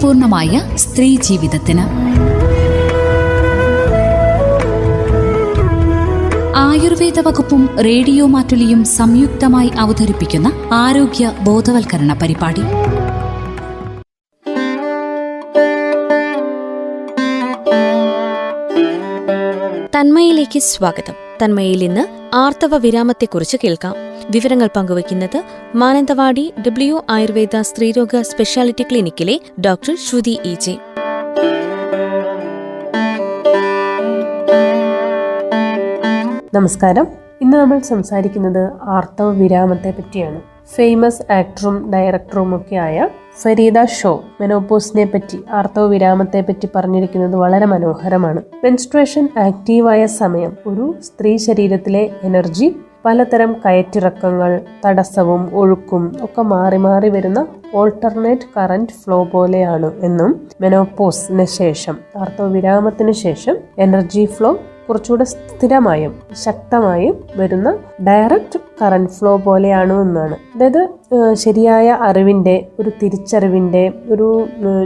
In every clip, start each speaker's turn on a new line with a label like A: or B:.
A: അർത്ഥപൂർണമായ സ്ത്രീ ജീവിതത്തിന്. ആയുർവേദ വകുപ്പും റേഡിയോ മാറ്റുലിയും സംയുക്തമായി അവതരിപ്പിക്കുന്ന ആരോഗ്യ ബോധവൽക്കരണ പരിപാടി.
B: തന്മയിലേക്ക് സ്വാഗതം. തന്മയിൽ ഇന്ന് ആർത്തവ വിരാമത്തെക്കുറിച്ച് കേൾക്കാം. വിവരങ്ങൾ പങ്കുവയ്ക്കുന്നത് മാനന്തവാടി ഡബ്ല്യു ആയുർവേദ സ്ത്രീരോഗ സ്പെഷ്യാലിറ്റി ക്ലിനിക്കിലെ ഡോക്ടർ ശ്രുതി ഇ ജെ
C: നമസ്കാരം. ഇന്ന് നമ്മൾ സംസാരിക്കുന്നത് ആർത്തവ വിരാമത്തെ പറ്റിയാണ് ഫേമസ് ആക്ടറും ഡയറക്ടറും ആയ ഫരീദ ഷോ മെനോപോസിനെ പറ്റി ആർത്തവ വിരാമത്തെ പറ്റി പറഞ്ഞിരിക്കുന്നത് വളരെ മനോഹരമാണ്. മെൻസ്ട്രേഷൻ ആക്റ്റീവായ സമയം ഒരു സ്ത്രീ ശരീരത്തിലെ എനർജി പലതരം കയറ്റിറക്കങ്ങൾ തടസ്സവും ഒഴുക്കും ഒക്കെ മാറി മാറി വരുന്ന ഓൾട്ടർനേറ്റ് കറന്റ് ഫ്ലോ പോലെയാണ് എന്നും മെനോപോസിന് ശേഷം ആർത്തവ വിരാമത്തിന് ശേഷം എനർജി ഫ്ലോ കുറച്ചുകൂടെ സ്ഥിരമായും ശക്തമായും വരുന്ന ഡയറക്റ്റ് കറന്റ് ഫ്ലോ പോലെയാണ് എന്നാണ് അതായത് ശരിയായ അറിവിന്റെ ഒരു തിരിച്ചറിവിന്റെ ഒരു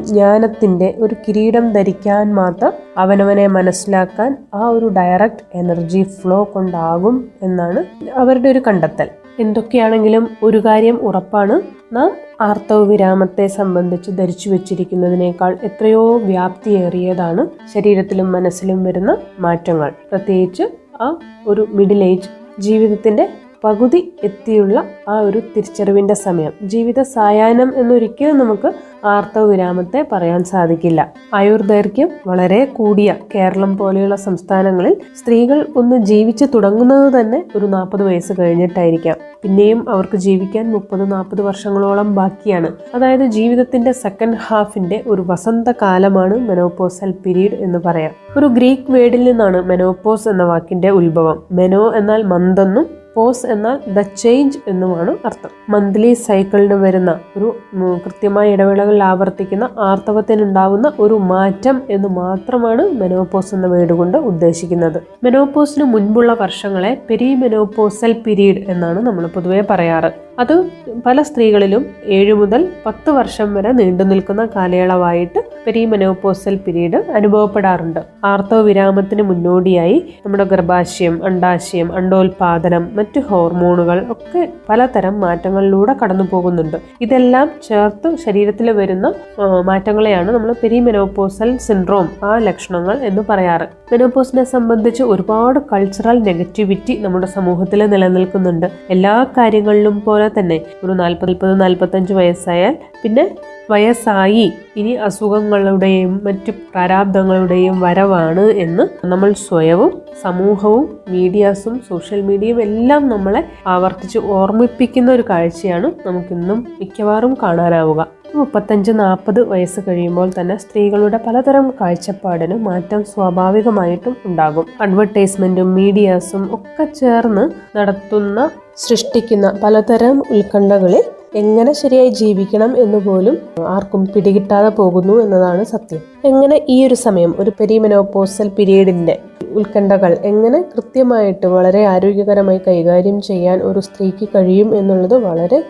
C: ജ്ഞാനത്തിന്റെ ഒരു കിരീടം ധരിക്കാൻ മാത്രം അവനവനെ മനസ്സിലാക്കാൻ ആ ഒരു ഡയറക്റ്റ് എനർജി ഫ്ലോ കൊണ്ടാകും എന്നാണ് അവരുടെ ഒരു കണ്ടെത്തൽ. എന്തൊക്കെയാണെങ്കിലും ഒരു കാര്യം ഉറപ്പാണ്. നാം ആർത്തവ വിരാമത്തെ സംബന്ധിച്ച് ധരിച്ചു വെച്ചിരിക്കുന്നതിനേക്കാൾ എത്രയോ വ്യാപ്തിയേറിയതാണ് ശരീരത്തിലും മനസ്സിലും വരുന്ന മാറ്റങ്ങൾ. പ്രത്യേകിച്ച് ആ ഒരു മിഡിൽ ഏജ് ജീവിതത്തിന്റെ പകുതി എത്തിയുള്ള ആ ഒരു തിരിച്ചറിവിന്റെ സമയം. ജീവിത സായാഹ്നം എന്നൊരിക്കലും നമുക്ക് ആർത്തവ വിരാമത്തെ പറയാൻ സാധിക്കില്ല. ആയുർദൈർഘ്യം വളരെ കൂടിയ കേരളം പോലെയുള്ള സംസ്ഥാനങ്ങളിൽ സ്ത്രീകൾ ഒന്ന് ജീവിച്ചു തുടങ്ങുന്നത് തന്നെ ഒരു നാൽപ്പത് വയസ്സ് കഴിഞ്ഞിട്ടായിരിക്കാം. പിന്നെയും അവർക്ക് ജീവിക്കാൻ മുപ്പത് നാൽപ്പത് വർഷങ്ങളോളം ബാക്കിയാണ്. അതായത് ജീവിതത്തിന്റെ സെക്കൻഡ് ഹാഫിന്റെ ഒരു വസന്തകാലമാണ് മെനോപോസൽ പീരീഡ് എന്ന് പറയാം. ഒരു ഗ്രീക്ക് വേർഡിൽ നിന്നാണ് മെനോപോസ് എന്ന വാക്കിന്റെ ഉത്ഭവം. മെനോ എന്നാൽ മന്തെന്നും പോസ് എന്നാൽ ദ ചേഞ്ച് എന്നുമാണ് അർത്ഥം. മന്ത്ലി സൈക്കിളിന് വരുന്ന ഒരു കൃത്യമായ ഇടവേളകളിൽ ആവർത്തിക്കുന്ന ആർത്തവത്തിനുണ്ടാവുന്ന ഒരു മാറ്റം എന്ന് മാത്രമാണ് മെനോപോസ് എന്ന വേർഡ് കൊണ്ട് ഉദ്ദേശിക്കുന്നത്. മെനോപോസിന് മുൻപുള്ള വർഷങ്ങളെ പെരി മെനോപോസൽ പീരീഡ് എന്നാണ് നമ്മൾ പൊതുവെ പറയാറ്. അത് പല സ്ത്രീകളിലും ഏഴ് മുതൽ പത്ത് വർഷം വരെ നീണ്ടു നിൽക്കുന്ന കാലയളവായിട്ട് പെരി മെനോപോസൽ പീരീഡ് അനുഭവപ്പെടാറുണ്ട്. ആർത്തവ വിരാമത്തിന് മുന്നോടിയായി നമ്മുടെ ഗർഭാശയം അണ്ടാശയം അണ്ടോൽപാദനം മറ്റ് ഹോർമോണുകൾ ഒക്കെ പലതരം മാറ്റങ്ങളിലൂടെ കടന്നു പോകുന്നുണ്ട്. ഇതെല്ലാം ചേർത്ത് ശരീരത്തിൽ വരുന്ന മാറ്റങ്ങളെയാണ് നമ്മൾ പെരിമെനോപോസൽ സിൻഡ്രോം ആ ലക്ഷണങ്ങൾ എന്ന് പറയാറ്. മെനോപോസിനെ സംബന്ധിച്ച് ഒരുപാട് കൾച്ചറൽ നെഗറ്റിവിറ്റി നമ്മുടെ സമൂഹത്തിൽ നിലനിൽക്കുന്നുണ്ട്. എല്ലാ കാര്യങ്ങളിലും പോലെ തന്നെ ഒരു നാൽപ്പത് മുപ്പത് നാൽപ്പത്തഞ്ച് വയസ്സായാൽ പിന്നെ വയസ്സായി. ഇനി അസുഖങ്ങളുടെയും മറ്റ് പ്രാരാബ്ദങ്ങളുടെയും വരവാണ് എന്ന് നമ്മൾ സ്വയവും സമൂഹവും മീഡിയാസും സോഷ്യൽ മീഡിയയും എല്ലാം നമ്മളെ ആവർത്തിച്ച് ഓർമ്മിപ്പിക്കുന്ന ഒരു കാഴ്ചയാണ് നമുക്കിന്നും മിക്കവാറും കാണാനാവുക. മുപ്പത്തഞ്ച് നാൽപ്പത് വയസ്സ് കഴിയുമ്പോൾ തന്നെ സ്ത്രീകളുടെ പലതരം കാഴ്ചപ്പാടിന് മാറ്റം സ്വാഭാവികമായിട്ടും ഉണ്ടാകും. അഡ്വർടൈസ്മെന്റും മീഡിയാസും ഒക്കെ ചേർന്ന് നടത്തുന്ന സൃഷ്ടിക്കുന്ന പലതരം ഉത്കണ്ഠകളിൽ എങ്ങനെ ശരിയായി ജീവിക്കണം എന്ന് പോലും ആർക്കും പിടികിട്ടാതെ പോകുന്നു എന്നതാണ് സത്യം. എങ്ങനെ ഈ ഒരു സമയം ഒരു പെരിമെനോപോസൽ പീരീഡിന്റെ ഉത്കണ്ഠകൾ എങ്ങനെ കൃത്യമായിട്ട് വളരെ ആരോഗ്യകരമായി കൈകാര്യം ചെയ്യാൻ ഒരു സ്ത്രീക്ക് കഴിയും എന്നുള്ളത് വളരെ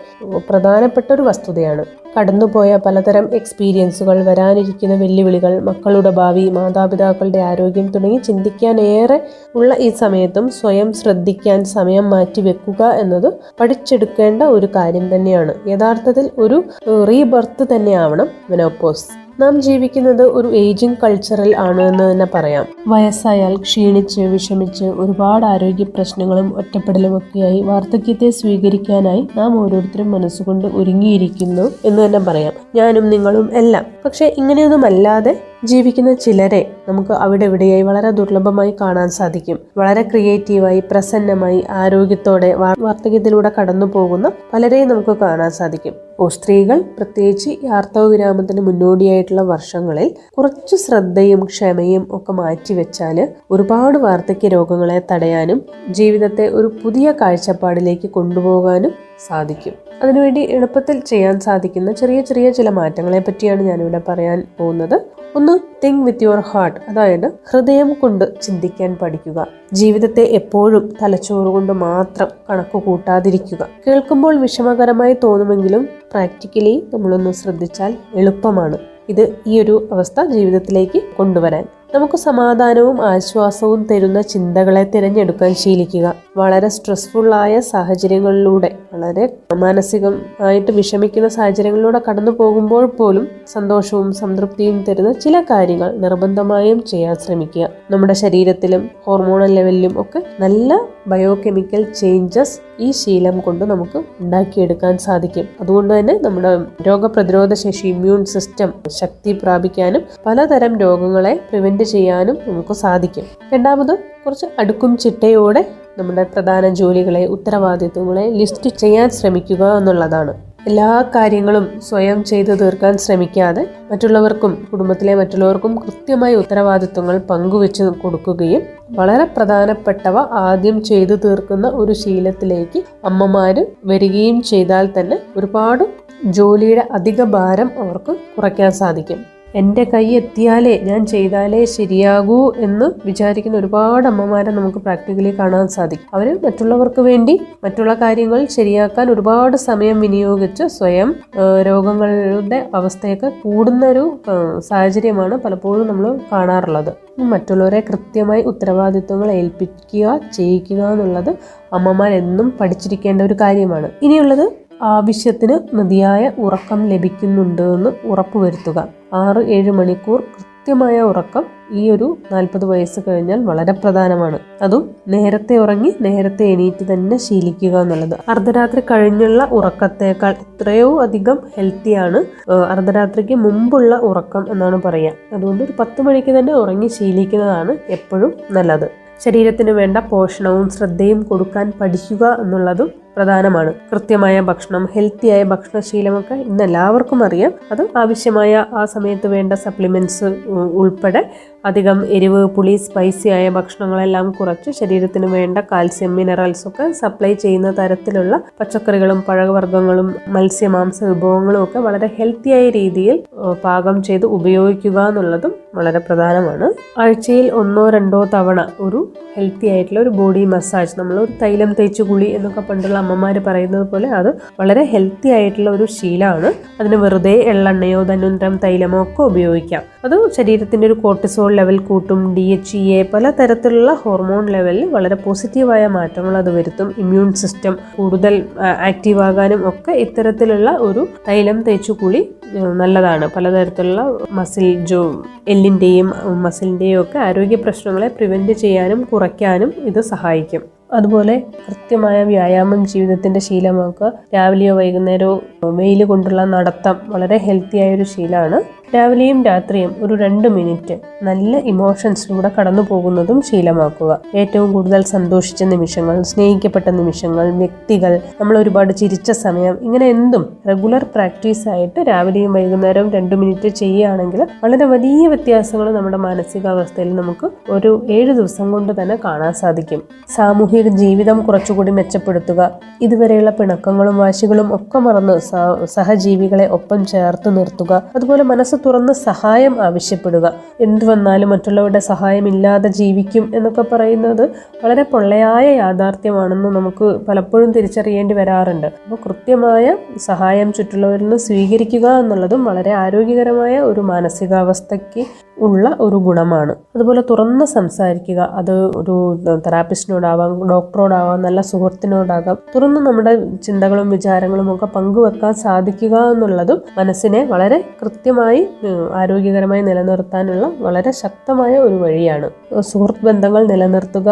C: പ്രധാനപ്പെട്ട ഒരു വസ്തുതയാണ്. കടന്നുപോയ പലതരം എക്സ്പീരിയൻസുകൾ വരാനിരിക്കുന്ന വെല്ലുവിളികൾ മക്കളുടെ ഭാവി മാതാപിതാക്കളുടെ ആരോഗ്യം തുടങ്ങി ചിന്തിക്കാൻ ഏറെ ഉള്ള ഈ സമയത്തും സ്വയം ശ്രദ്ധിക്കാൻ സമയം മാറ്റി വെക്കുക എന്നത് പഠിച്ചെടുക്കേണ്ട ഒരു കാര്യം തന്നെയാണ്. യഥാർത്ഥത്തിൽ ഒരു റീബർത്ത് തന്നെയാവണം മെനോപോസ് നാം ജീവിക്കുന്നത് ഒരു ഏജിംഗ് കൾച്ചറിൽ ആണ് എന്ന് തന്നെ പറയാം. വയസ്സായാൽ ക്ഷീണിച്ച് വിഷമിച്ച് ഒരുപാട് ആരോഗ്യ പ്രശ്നങ്ങളും ഒറ്റപ്പെടലും ഒക്കെയായി വാർദ്ധക്യത്തെ സ്വീകരിക്കാനായി നാം ഓരോരുത്തരും മനസ്സുകൊണ്ട് ഒരുങ്ങിയിരിക്കുന്നു എന്ന് തന്നെ പറയാം. ഞാനും നിങ്ങളും എല്ലാം. പക്ഷെ ഇങ്ങനെയൊന്നുമല്ലാതെ ജീവിക്കുന്ന ചിലരെ നമുക്ക് അവിടെ ഇവിടെയായി വളരെ ദുർലഭമായി കാണാൻ സാധിക്കും. വളരെ ക്രിയേറ്റീവായി പ്രസന്നമായി ആരോഗ്യത്തോടെ വാർത്തകത്തിലൂടെ കടന്നു പോകുന്ന പലരെയും നമുക്ക് കാണാൻ സാധിക്കും. ഓ സ്ത്രീകൾ പ്രത്യേകിച്ച് ഈ ആർത്തവ വിരാമത്തിന് മുന്നോടിയായിട്ടുള്ള വർഷങ്ങളിൽ കുറച്ച് ശ്രദ്ധയും ക്ഷമയും ഒക്കെ മാറ്റിവെച്ചാൽ ഒരുപാട് വാർദ്ധക്യ രോഗങ്ങളെ തടയാനും ജീവിതത്തെ ഒരു പുതിയ കാഴ്ചപ്പാടിലേക്ക് കൊണ്ടുപോകാനും സാധിക്കും. അതിനുവേണ്ടി എളുപ്പത്തിൽ ചെയ്യാൻ സാധിക്കുന്ന ചെറിയ ചെറിയ ചില മാറ്റങ്ങളെ പറ്റിയാണ് ഞാനിവിടെ പറയാൻ പോകുന്നത്. ഒന്ന് തിങ്ക് വിത്ത് യുവർ ഹാർട്ട് അതായത് ഹൃദയം കൊണ്ട് ചിന്തിക്കാൻ പഠിക്കുക. ജീവിതത്തെ എപ്പോഴും തലച്ചോറ് കൊണ്ട് മാത്രം കണക്ക് കൂട്ടാതിരിക്കുക. കേൾക്കുമ്പോൾ വിഷമകരമായി തോന്നുമെങ്കിലും പ്രാക്ടിക്കലി നമ്മളൊന്ന് ശ്രദ്ധിച്ചാൽ എളുപ്പമാണ്. ഇത് ഈ ഒരു അവസ്ഥ ജീവിതത്തിലേക്ക് കൊണ്ടുവരാൻ. നമുക്ക് സമാധാനവും ആശ്വാസവും തരുന്ന ചിന്തകളെ തിരഞ്ഞെടുക്കാൻ ശീലിക്കുക. വളരെ സ്ട്രെസ്ഫുള്ളായ സാഹചര്യങ്ങളിലൂടെ വളരെ മാനസികമായിട്ട് വിഷമിക്കുന്ന സാഹചര്യങ്ങളിലൂടെ കടന്നു പോകുമ്പോൾ പോലും സന്തോഷവും സംതൃപ്തിയും തരുന്ന ചില കാര്യങ്ങൾ നിർബന്ധമായും ചെയ്യാൻ ശ്രമിക്കുക. നമ്മുടെ ശരീരത്തിലും ഹോർമോണൽ ലെവലിലും ഒക്കെ നല്ല ബയോ കെമിക്കൽ ചേഞ്ചസ് ഈ ശീലം കൊണ്ട് നമുക്ക് ഉണ്ടാക്കിയെടുക്കാൻ സാധിക്കും. അതുകൊണ്ട് തന്നെ നമ്മുടെ രോഗപ്രതിരോധ ശേഷി ഇമ്മ്യൂൺ സിസ്റ്റം ശക്തി പ്രാപിക്കാനും പലതരം രോഗങ്ങളെ പ്രിവെന്റ് ചെയ്യാനും നമുക്ക് സാധിക്കും. രണ്ടാമത് കുറച്ച് അടുക്കും ചിട്ടയോടെ നമ്മുടെ പ്രധാന ജോലികളെ ഉത്തരവാദിത്വങ്ങളെ ലിസ്റ്റ് ചെയ്യാൻ ശ്രമിക്കുക എന്നുള്ളതാണ്. എല്ലാ കാര്യങ്ങളും സ്വയം ചെയ്തു തീർക്കാൻ ശ്രമിക്കാതെ മറ്റുള്ളവർക്കും കുടുംബത്തിലെ മറ്റുള്ളവർക്കും കൃത്യമായി ഉത്തരവാദിത്വങ്ങൾ പങ്കുവെച്ച് കൊടുക്കുകയും വളരെ പ്രധാനപ്പെട്ടവ ആദ്യം ചെയ്തു തീർക്കുന്ന ഒരു ശീലത്തിലേക്ക് അമ്മമാർ വരികയും ചെയ്താൽ തന്നെ ഒരുപാട് ജോലിയുടെ അധിക ഭാരം അവർക്ക് കുറയ്ക്കാൻ സാധിക്കും. എന്റെ കൈ എത്തിയാലേ ഞാൻ ചെയ്താലേ ശരിയാകൂ എന്ന് വിചാരിക്കുന്ന ഒരുപാട് അമ്മമാരെ നമുക്ക് പ്രാക്ടിക്കലി കാണാൻ സാധിക്കും. അവർ മറ്റുള്ളവർക്ക് വേണ്ടി മറ്റുള്ള കാര്യങ്ങൾ ശരിയാക്കാൻ ഒരുപാട് സമയം വിനിയോഗിച്ച് സ്വയം രോഗങ്ങളുടെ അവസ്ഥയൊക്കെ കൂടുന്നൊരു സാഹചര്യമാണ് പലപ്പോഴും നമ്മൾ കാണാറുള്ളത്. മറ്റുള്ളവരെ കൃത്യമായി ഉത്തരവാദിത്വങ്ങൾ ഏൽപ്പിക്കുക ചെയ്യിക്കുക എന്നുള്ളത് അമ്മമാരെന്നും പഠിച്ചിരിക്കേണ്ട ഒരു കാര്യമാണ്. ഇനിയുള്ളത് ആവശ്യത്തിന് മതിയായ ഉറക്കം ലഭിക്കുന്നുണ്ട് എന്ന് ഉറപ്പുവരുത്തുക. ആറ് ഏഴ് മണിക്കൂർ കൃത്യമായ ഉറക്കം ഈ ഒരു നാൽപ്പത് വയസ്സ് കഴിഞ്ഞാൽ വളരെ പ്രധാനമാണ്. അതും നേരത്തെ ഉറങ്ങി നേരത്തെ എണീറ്റ് തന്നെ ശീലിക്കുക എന്നുള്ളത്. അർദ്ധരാത്രി കഴിഞ്ഞുള്ള ഉറക്കത്തേക്കാൾ എത്രയോ അധികം ഹെൽത്തിയാണ് അർദ്ധരാത്രിക്ക് മുമ്പുള്ള ഉറക്കം എന്നാണ് പറയുക. അതുകൊണ്ട് ഒരു പത്ത് മണിക്ക് തന്നെ ഉറങ്ങി ശീലിക്കുന്നതാണ് എപ്പോഴും നല്ലത്. ശരീരത്തിന് വേണ്ട പോഷണവും ശ്രദ്ധയും കൊടുക്കാൻ പഠിക്കുക എന്നുള്ളതും പ്രധാനമാണ്. കൃത്യമായ ഭക്ഷണം ഹെൽത്തിയായ ഭക്ഷണശീലമൊക്കെ ഇന്ന് എല്ലാവർക്കും അറിയാം. അത് ആവശ്യമായ ആ സമയത്ത് വേണ്ട സപ്ലിമെന്റ്സ് ഉൾപ്പെടെ അധികം എരിവ് പുളി സ്പൈസി ആയ ഭക്ഷണങ്ങളെല്ലാം കുറച്ച് ശരീരത്തിന് വേണ്ട കാൽസ്യം മിനറൽസ് ഒക്കെ സപ്ലൈ ചെയ്യുന്ന തരത്തിലുള്ള പച്ചക്കറികളും പഴവർഗങ്ങളും മത്സ്യമാംസ വിഭവങ്ങളും ഒക്കെ വളരെ ഹെൽത്തിയായ രീതിയിൽ പാകം ചെയ്ത് ഉപയോഗിക്കുക എന്നുള്ളതും വളരെ പ്രധാനമാണ്. ആഴ്ചയിൽ ഒന്നോ രണ്ടോ തവണ ഒരു ഹെൽത്തി ആയിട്ടുള്ള ഒരു ബോഡി മസാജ് നമ്മൾ ഒരു തൈലം തേച്ച് കുളി എന്നൊക്കെ പണ്ടുള്ള അമ്മമാർ പറയുന്നത് പോലെ അത് വളരെ ഹെൽത്തി ആയിട്ടുള്ള ഒരു ശീലമാണ്. അതിന് വെറുതെ എള്ളെണ്ണയോ ധന്വന്തരം തൈലമോ ഒക്കെ ഉപയോഗിക്കാം. അത് ശരീരത്തിന്റെ ഒരു കോർട്ടിസോൾ ലെവൽ കൂട്ടും ഡി എച്ച് ഇ എ പല തരത്തിലുള്ള ഹോർമോൺ ലെവലിൽ വളരെ പോസിറ്റീവായ മാറ്റങ്ങൾ അത് വരുത്തും. ഇമ്മ്യൂൺ സിസ്റ്റം കൂടുതൽ ആക്റ്റീവ് ആകാനും ഒക്കെ ഇത്തരത്തിലുള്ള ഒരു തൈലം തേച്ചു കുളി നല്ലതാണ്. പലതരത്തിലുള്ള മസിൽ ജോ എല്ലിന്റെയും മസിലിന്റെയും ഒക്കെ ആരോഗ്യ പ്രശ്നങ്ങളെ പ്രിവെന്റ് ചെയ്യാനും കുറയ്ക്കാനും ഇത് സഹായിക്കും. അതുപോലെ കൃത്യമായ വ്യായാമം ജീവിതത്തിന്റെ ശീലമാക്കുക. രാവിലെയോ വൈകുന്നേരമോ വെയിൽ കൊണ്ടുള്ള നടത്തം വളരെ ഹെൽത്തി ആയ ഒരു ശീലമാണ്. രാവിലെയും രാത്രിയും ഒരു രണ്ട് മിനിറ്റ് നല്ല ഇമോഷൻസിലൂടെ കടന്നു പോകുന്നതും ശീലമാക്കുക. ഏറ്റവും കൂടുതൽ സന്തോഷിച്ച നിമിഷങ്ങൾ സ്നേഹിക്കപ്പെട്ട നിമിഷങ്ങൾ വ്യക്തികൾ നമ്മൾ ഒരുപാട് ചിരിച്ച സമയം ഇങ്ങനെ എന്തും റെഗുലർ പ്രാക്ടീസ് ആയിട്ട് രാവിലെയും വൈകുന്നേരവും രണ്ട് മിനിറ്റ് ചെയ്യുകയാണെങ്കിൽ വളരെ വലിയ വ്യത്യാസങ്ങൾ നമ്മുടെ മാനസികാവസ്ഥയിൽ നമുക്ക് ഒരു ഏഴ് ദിവസം കൊണ്ട് തന്നെ കാണാൻ സാധിക്കും. സാമൂഹിക ജീവിതം കുറച്ചുകൂടി മെച്ചപ്പെടുത്തുക. ഇതുവരെയുള്ള പിണക്കങ്ങളും വാശികളും ഒക്കെ മറന്ന് സഹജീവികളെ ഒപ്പം ചേർത്ത് നിർത്തുക. അതുപോലെ മനസ്സ് തുറന്ന് സഹായം ആവശ്യപ്പെടുക. എന്തുവന്നാലും മറ്റുള്ളവരുടെ സഹായമില്ലാതെ ജീവിക്കും എന്നൊക്കെ പറയുന്നത് വളരെ പൊള്ളയായ യാഥാർത്ഥ്യമാണെന്ന് നമുക്ക് പലപ്പോഴും തിരിച്ചറിയേണ്ടി വരാറുണ്ട്. അപ്പോൾ കൃത്യമായ സഹായം ചുറ്റുള്ളവരിൽ നിന്ന് സ്വീകരിക്കുക എന്നുള്ളതും വളരെ ആരോഗ്യകരമായ ഒരു മാനസികാവസ്ഥയ്ക്ക് ഉള്ള ഒരു ഗുണമാണ്. അതുപോലെ തുറന്ന് സംസാരിക്കുക. അത് ഒരു തെറാപ്പിസ്റ്റിനോടാവാം ഡോക്ടറോടാവാം നല്ല സുഹൃത്തിനോടാകാം. തുറന്ന് നമ്മുടെ ചിന്തകളും വിചാരങ്ങളും ഒക്കെ പങ്കുവെക്കാൻ സാധിക്കുക എന്നുള്ളതും മനസ്സിനെ വളരെ കൃത്യമായി ആരോഗ്യകരമായി നിലനിർത്താനുള്ള വളരെ ശക്തമായ ഒരു വഴിയാണ്. സുഹൃത്ത് ബന്ധങ്ങൾ നിലനിർത്തുക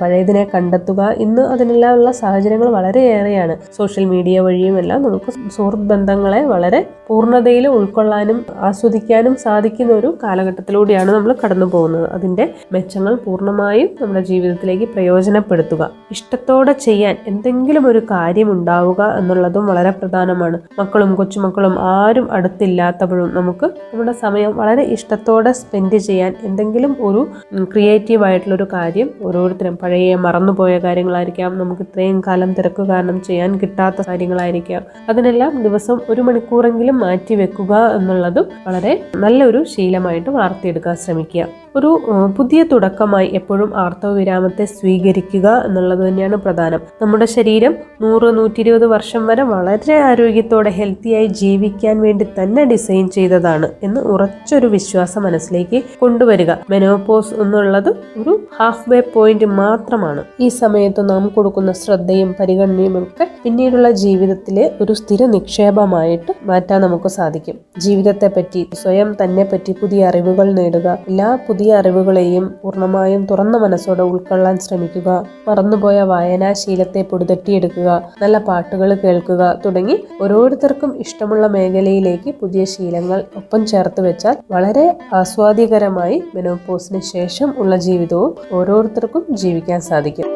C: പഴയതിനെ കണ്ടെത്തുക. ഇന്ന് അതിനെല്ലാമുള്ള സാഹചര്യങ്ങൾ വളരെയേറെയാണ്. സോഷ്യൽ മീഡിയ വഴിയും എല്ലാം നമുക്ക് സുഹൃത്ത് ബന്ധങ്ങളെ വളരെ പൂർണതയിൽ ഉൾക്കൊള്ളാനും ആസ്വദിക്കാനും സാധിക്കുന്ന ഒരു കാലഘട്ടത്തിലൂടെയാണ് നമ്മൾ കടന്നു പോകുന്നത്. അതിന്റെ മെച്ചങ്ങൾ പൂർണമായും നമ്മുടെ ജീവിതത്തിലേക്ക് പ്രയോജനപ്പെടുത്തുക. ഇഷ്ടത്തോടെ ചെയ്യാൻ എന്തെങ്കിലും ഒരു കാര്യം ഉണ്ടാവുക എന്നുള്ളതും വളരെ പ്രധാനമാണ്. മക്കളും കൊച്ചുമക്കളും ആരും അടുത്തില്ലാത്തപ്പോഴും നമുക്ക് നമ്മുടെ സമയം വളരെ ഇഷ്ടത്തോടെ സ്പെൻഡ് ചെയ്യാൻ എന്തെങ്കിലും ഒരു ക്രിയേറ്റീവ് ആയിട്ടുള്ളൊരു കാര്യം ഓരോരുത്തരും പഴയ മറന്നുപോയ കാര്യങ്ങളായിരിക്കാം നമുക്ക് ഇത്രയും കാലം തിരക്ക് കാരണം ചെയ്യാൻ കിട്ടാത്ത കാര്യങ്ങളായിരിക്കാം. അതിനെല്ലാം ദിവസം ഒരു മണിക്കൂറെങ്കിലും മാറ്റി വെക്കുക എന്നുള്ളതും വളരെ നല്ലൊരു ശീലമായിട്ട് വളർത്തിയെടുക്കാൻ ശ്രമിക്കുക. ഒരു പുതിയ തുടക്കമായി എപ്പോഴും ആർത്തവ വിരാമത്തെ സ്വീകരിക്കുക എന്നുള്ളത് തന്നെയാണ് പ്രധാനം. നമ്മുടെ ശരീരം നൂറ് നൂറ്റി വർഷം വരെ വളരെ ആരോഗ്യത്തോടെ ഹെൽത്തിയായി ജീവിക്കാൻ വേണ്ടി തന്നെ ഡിസൈൻ ചെയ്തതാണ്. മെനോപോസാണ് എന്ന് ഉറച്ചൊരു വിശ്വാസം മനസ്സിലേക്ക് കൊണ്ടുവരിക. മെനോപോസ് എന്നുള്ളത് ഒരു ഹാഫ് വേ പോയിന്റ് മാത്രമാണ്. ഈ സമയത്ത് നാം കൊടുക്കുന്ന ശ്രദ്ധയും പരിഗണനയും ഒക്കെ പിന്നീടുള്ള ജീവിതത്തിലെ ഒരു സ്ഥിര നിക്ഷേപമായിട്ട് മാറ്റാൻ നമുക്ക് സാധിക്കും. ജീവിതത്തെ പറ്റി സ്വയം തന്നെ പറ്റി പുതിയ അറിവുകൾ നേടുക എല്ലാ പുതിയ അറിവുകളെയും പൂർണമായും തുറന്ന മനസ്സോടെ ഉൾക്കൊള്ളാൻ ശ്രമിക്കുക മറന്നുപോയ വായനാശീലത്തെ പൊടിതട്ടിയെടുക്കുക നല്ല പാട്ടുകൾ കേൾക്കുക തുടങ്ങി ഓരോരുത്തർക്കും ഇഷ്ടമുള്ള മേഖലയിലേക്ക് പുതിയ ശീലങ്ങൾ ഒപ്പം ചേർത്ത് വെച്ചാൽ വളരെ ആസ്വാദ്യകരമായി മെനോപോസിന് ശേഷം ഉള്ള ജീവിതവും ഓരോരുത്തർക്കും ജീവിക്കാൻ സാധിക്കും.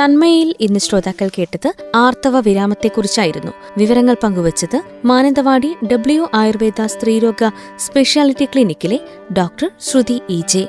B: തന്മയിൽ ഇന്ന് ശ്രോതാക്കൾ കേട്ടത് ആർത്തവ വിരാമത്തെക്കുറിച്ചായിരുന്നു. വിവരങ്ങൾ പങ്കുവച്ചത് മാനന്തവാടി ഡബ്ല്യു ആയുർവേദ സ്ത്രീരോഗ സ്പെഷ്യാലിറ്റി ക്ലിനിക്കിലെ ഡോക്ടർ ശ്രുതി ഇ ജെ.